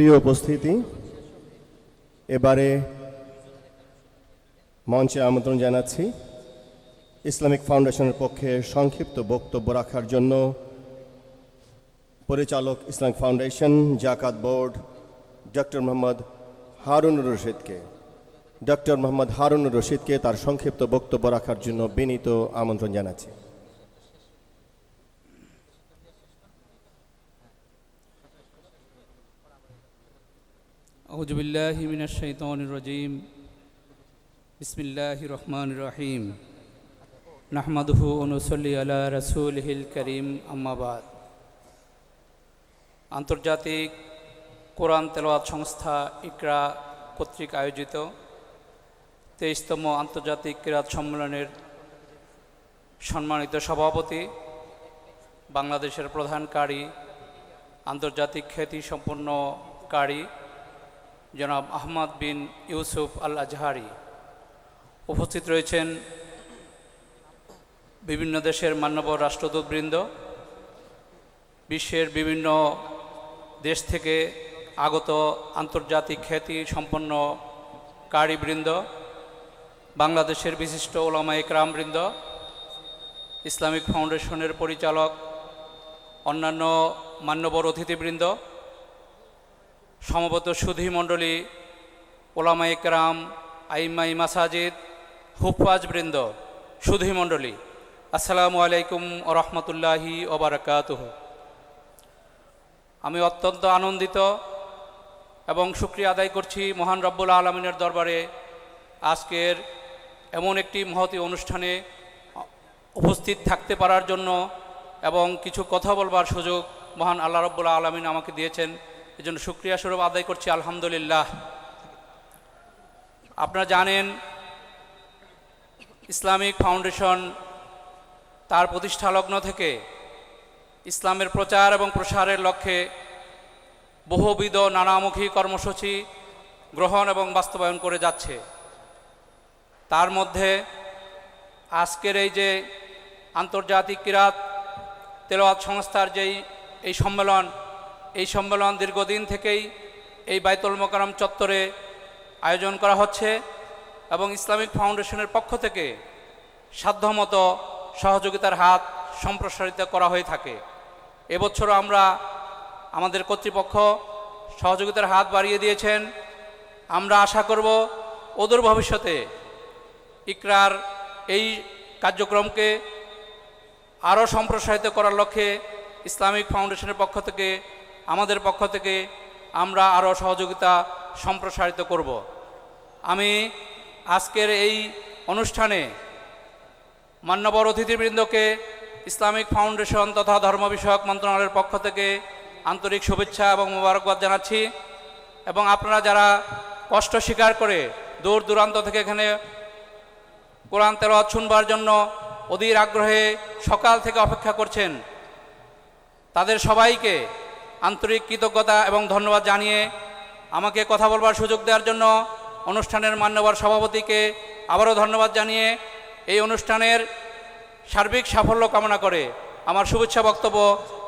প্রিয় উপস্থিতি, এবারে মঞ্চে আমন্ত্রণ জানাচ্ছি ইসলামিক ফাউন্ডেশনের পক্ষে সংক্ষিপ্ত বক্তব্য রাখার জন্য পরিচালক ইসলামিক ফাউন্ডেশন, জাকাত বোর্ড, ডক্টর মোহাম্মদ হারুনুর রশিদকে। ডক্টর মোহাম্মদ হারুনুর রশিদকে তার সংক্ষিপ্ত বক্তব্য রাখার জন্য বিনীত আমন্ত্রণ জানাচ্ছি। أعوذ بالله من الشيطان الرجيم بسم الله الرحمن الرحيم نحمده ونصلي على رسوله الكريم أما بعد আন্তর্জাতিক কোরআন তেলাওয়াত সংস্থা ইকরা কর্তৃক আয়োজিত তেইশতম আন্তর্জাতিক ক্রীড়া সম্মেলনের সম্মানিত সভাপতি বাংলাদেশের প্রধান কারি আন্তর্জাতিক খ্যাতি সম্পন্ন কারি জনাব আহমদ বিন ইউসুফ আল আজহারি উপস্থিত রয়েছেন বিভিন্ন দেশের মান্যবর রাষ্ট্রদূতবৃন্দ, বিশ্বের বিভিন্ন দেশ থেকে আগত আন্তর্জাতিক খ্যাতি সম্পন্ন কারিবৃন্দ, বাংলাদেশের বিশিষ্ট ওলামা একরামবৃন্দ ইসলামিক ফাউন্ডেশনের পরিচালক, অন্যান্য মান্যবর অতিথিবৃন্দ সমবত সুধী মণ্ডলী ওলামা একরাম আইমাই মাসাজিদ হুফাজ বৃন্দ, সুধী মণ্ডলী, আসসালামু আলাইকুম রহমতুল্লাহি ওবরাকাতুহ আমি অত্যন্ত আনন্দিত এবং শুক্রিয়া আদায় করছি মহান রব্বুল আলমিনের দরবারে আজকের এমন একটি মহতী অনুষ্ঠানে উপস্থিত থাকতে পারার জন্য এবং কিছু কথা বলবার সুযোগ মহান আল্লাহ রব্বুল আলমিন আমাকে দিয়েছেন। এজন্য শুক্রিয়া স্বরূপ আদায় করছি, আলহামদুলিল্লাহ। আপনারা জানেন, ইসলামিক ফাউন্ডেশন তার প্রতিষ্ঠা লগ্ন থেকে ইসলামের প্রচার এবং প্রসারের লক্ষ্যে বহুবিধ নানামুখী কর্মসূচি গ্রহণ এবং বাস্তবায়ন করে যাচ্ছে। তার মধ্যে আজকের এই যে আন্তর্জাতিক কিরাত তেলাওয়াত সংস্থার যেই, এই সম্মেলন এই সম্মেলন দীর্ঘদিন থেকেই এই বাইতুল মোকারম চত্বরে আয়োজন করা হচ্ছে এবং ইসলামিক ফাউন্ডেশনের পক্ষ থেকে সাধ্যমতো সহযোগিতার হাত সম্প্রসারিত করা হয়ে থাকে। এবছরও আমরা আমাদের কর্তৃপক্ষ সহযোগিতার হাত বাড়িয়ে দিয়েছেন। আমরা আশা করব ওদূর ভবিষ্যতে ইকরার এই কার্যক্রমকে আরও সম্প্রসারিত করার লক্ষ্যে ইসলামিক ফাউন্ডেশনের পক্ষ থেকে আমাদের পক্ষ থেকে আমরা আরও সহযোগিতা সম্প্রসারিত করব। আমি আজকের এই অনুষ্ঠানে মান্যবর অতিথিবৃন্দকে ইসলামিক ফাউন্ডেশন তথা ধর্ম বিষয়ক মন্ত্রণালয়ের পক্ষ থেকে আন্তরিক শুভেচ্ছা এবং মোবারকবাদ জানাচ্ছি এবং আপনারা যারা কষ্ট স্বীকার করে দূর দূরান্ত থেকে এখানে কোরআন তেলাওয়াত শুনবার জন্য অধীর আগ্রহে সকাল থেকে অপেক্ষা করছেন, তাদের সবাইকে আন্তরিক কৃতজ্ঞতা এবং ধন্যবাদ জানিয়ে আমাকে কথা বলবার সুযোগ দেওয়ার জন্য অনুষ্ঠানের মান্যবর সভাপতিকে আবারও ধন্যবাদ জানিয়ে এই অনুষ্ঠানের সার্বিক সাফল্য কামনা করে আমার শুভেচ্ছা বক্তব্য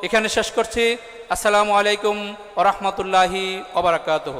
এখানে শেষ করছি। আসসালামু আলাইকুম ওরহমতুল্লাহি ওবরাকাতহ